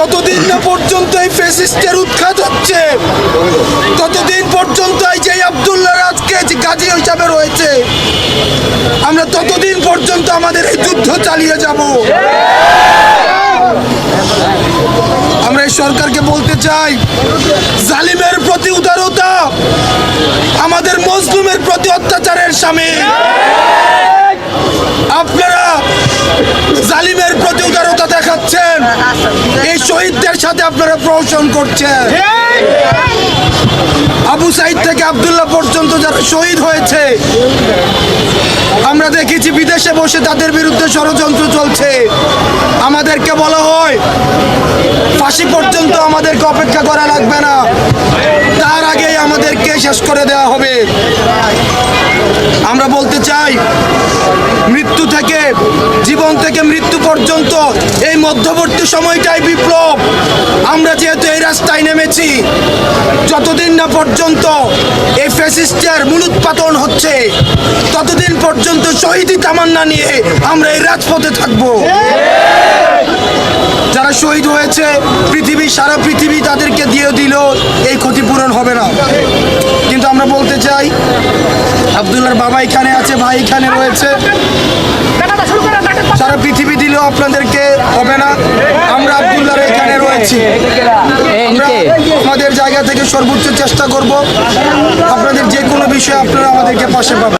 যতদিন না পর্যন্ত এই ফেসিস্টের উৎখাত হচ্ছে, ততদিন পর্যন্ত এই যে আবদুল্লাহ রাজকে গাজী হিসাবে রয়েছে, আমরা ততদিন পর্যন্ত আমাদের এই যুদ্ধ চালিয়ে যাব। আমরা এই সরকারকে বলতে চাই, জালিমের প্রতি উদারতা, আমাদের মজলুমের প্রতি অত্যাচারের সামিল দেখাচ্ছেন এই শহীদদের সাথে আপনারা প্রহসন করছেন। আবু সাইদ থেকে আবদুল্লাহ পর্যন্ত যারা শহীদ হয়েছে, আমরা দেখেছি বিদেশে বসে তাদের বিরুদ্ধে ষড়যন্ত্র চলছে। আমাদেরকে বলা হয়, ফাঁসি পর্যন্ত আমাদেরকে অপেক্ষা করা লাগবে না। তার আগেই আমাদেরকে শেষ করে দেওয়া হবে। আমরা বলতে চাই, মৃত্যু থেকে, জীবন থেকে মৃত্যু মধ্যবর্তী সময়টাই বিপ্লব। আমরা যেহেতু এই রাস্তায় নেমেছি যতদিন না পর্যন্ত এই ফ্যাসিস্টের মূলোৎপাতন হচ্ছে ততদিন পর্যন্ত শহীদি তামান্না নিয়ে আমরা এই রাজপথে থাকব। যারা শহীদ হয়েছে পৃথিবী সারা পৃথিবী তাদেরকে দিয়ে দিল এই ক্ষতিপূরণ হবে না। কিন্তু আমরা বলতে চাই আবদুল্লার বাবা এখানে আছে ভাই এখানে রয়েছে। সারা পৃথিবী দিলেও আপনাদেরকে হবে না। আমরা আবদুল্লার এখানে রয়েছি। আমাদের জায়গা থেকে সর্বোচ্চ চেষ্টা করব। আপনাদের যে কোনো বিষয়ে আপনারা আমাদেরকে পাশে পাবেন।